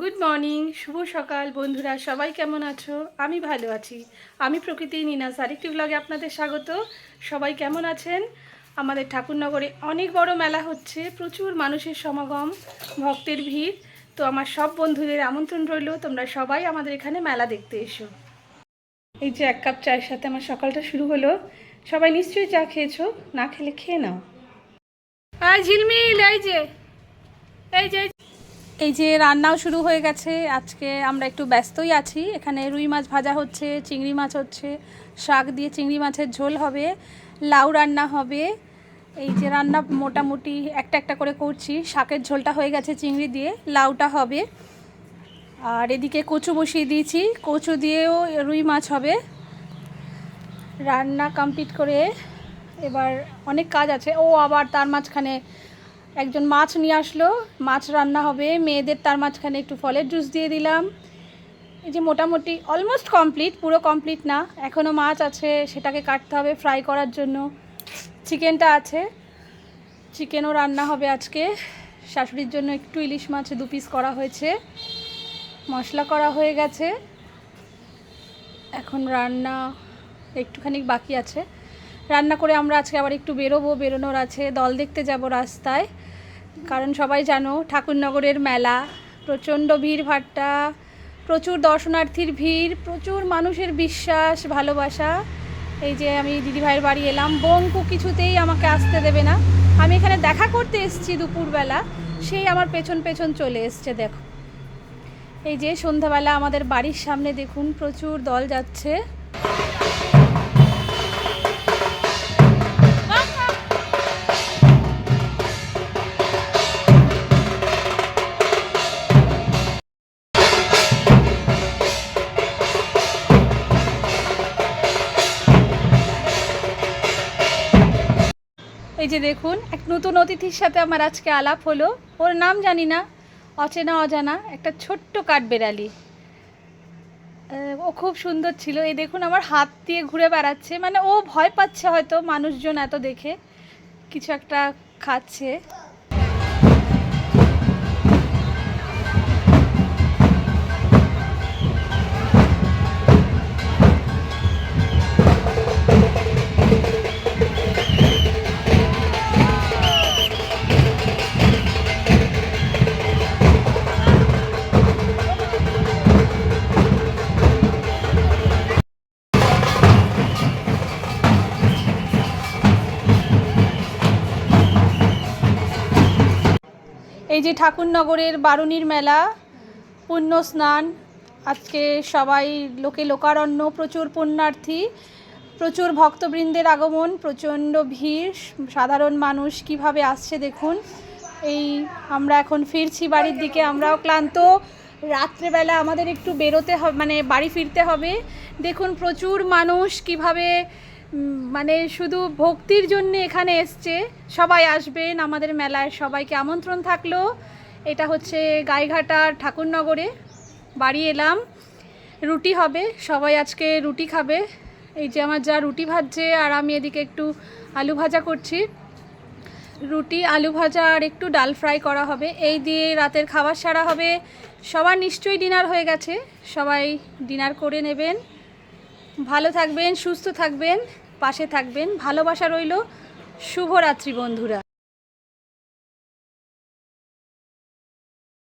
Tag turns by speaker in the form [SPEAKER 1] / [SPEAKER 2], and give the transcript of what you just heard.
[SPEAKER 1] Good morning শুভ সকাল বন্ধুরা, সবাই কেমন আছো? আমি ভালো আছি। আমি প্রকৃতি নিনাস, আরেকটি ব্লগে আপনাদের স্বাগত। সবাই কেমন আছেন? আমাদের ঠাকুরনগরে অনেক বড় মেলা হচ্ছে, প্রচুর মানুষের সমাগম, ভক্তের ভিড়। তো আমার সব বন্ধুদের আমন্ত্রণ রইল, তোমরা সবাই আমাদের এখানে মেলা দেখতে এসো। এই যে এক কাপ চায়ের সাথে আমার সকালটা শুরু হলো। সবাই নিশ্চয়ই চা খেয়েছো? না খেলে খেয়ে নাও। আর ঝিলমিল, এই যে এই যে এই যে রান্নাও শুরু হয়ে গেছে। আজকে আমরা একটু ব্যস্তই আছি। এখানে রুই মাছ ভাজা হচ্ছে, চিংড়ি মাছ হচ্ছে, শাক দিয়ে চিংড়ি মাছের ঝোল হবে, লাউ রান্না হবে। এই যে রান্না মোটামুটি একটা একটা করে করছি। শাকের ঝোলটা হয়ে গেছে চিংড়ি দিয়ে, লাউটা হবে। আর এদিকে কচু বসিয়ে দিয়েছি। কচু দিয়েও রুই মাছ হবে। রান্না কমপ্লিট করে এবার অনেক কাজ আছে। ও আবার তার মাঝখানে একজন মাছ নিয়ে আসলো, মাছ রান্না হবে, মেয়েদের তার মাঝখানে একটু ফলের জুস দিয়ে দিলাম। এই যে মোটামুটি অলমোস্ট কমপ্লিট পুরো কমপ্লিট না এখনও মাছ আছে, সেটাকে কাটতে হবে ফ্রাই করার জন্য। চিকেনটা আছে চিকেনও রান্না হবে আজকে। শাশুড়ির জন্য একটু ইলিশ মাছ দু পিস করা হয়েছে। মশলা করা হয়ে গেছে। এখন রান্না একটুখানি বাকি আছে। রান্না করে আমরা আজকে আবার একটু বেরোবো, বেরোনোর আছে। দল দেখতে যাব রাস্তায়। কারণ সবাই জানো ঠাকুরনগরের মেলা, প্রচণ্ড ভিড় ভাট্টা, প্রচুর দর্শনার্থীর ভিড়, প্রচুর মানুষের বিশ্বাস, ভালোবাসা। এই যে আমি দিদিভাইয়ের বাড়ি এলাম, বঙ্কু কিছুতেই আমাকে আসতে দেবে না। আমি এখানে দেখা করতে এসেছি দুপুরবেলা, সেই আমার পেছন পেছন চলে এসছে, দেখো। এই যে সন্ধ্যাবেলা আমাদের বাড়ির সামনে দেখুন, প্রচুর দল যাচ্ছে। এই যে দেখুন, এক নতুন অতিথির সাথে আমার আজকে আলাপ হলো। ওর নাম জানি না, অচেনা অজানা, একটা ছোট্ট কাঠ বেড়ালি ও খুব সুন্দর ছিল। এই দেখুন, আমার হাত দিয়ে ঘুরে বেড়াচ্ছে। মানে ও ভয় পাচ্ছে হয়তো মানুষজন এত দেখে। কিছু একটা খাচ্ছে। এই যে ঠাকুরনগরের বারুণীর মেলা পুণ্য স্নান আজকে সবাই লোকে লোকারণ্য, প্রচুর পুণ্যার্থী, প্রচুর ভক্তবৃন্দের আগমন, প্রচণ্ড ভিড়, সাধারণ মানুষ কীভাবে আসছে দেখুন। এই আমরা এখন ফিরছি বাড়ির দিকে, আমরাও ক্লান্ত। রাত্রেবেলা আমাদের একটু বেরোতে হবে মানে বাড়ি ফিরতে হবে। দেখুন প্রচুর মানুষ কীভাবে মানে শুধু ভক্তির জন্য এখানে এসছে। সবাই আসবেন আমাদের মেলায়, সবাইকে আমন্ত্রণ থাকল। এটা হচ্ছে গাইঘাটার ঠাকুরনগরে। বাড়ি এলাম, রুটি হবে, সবাই আজকে রুটি খাবে। এই যে আমার যা রুটি ভাজছে, আর আমি এদিকে একটু আলু ভাজা করছি। রুটি, আলু ভাজা, আর একটু ডাল ফ্রাই করা হবে। এই দিয়ে রাতের খাবার সারা হবে। সবার নিশ্চয়ই ডিনার হয়ে গেছে। সবাই ডিনার করে নেবেন। ভালো থাকবেন সুস্থ থাকবেন পাশে থাকবেন। ভালোবাসা রইল। শুভরাত্রি বন্ধুরা।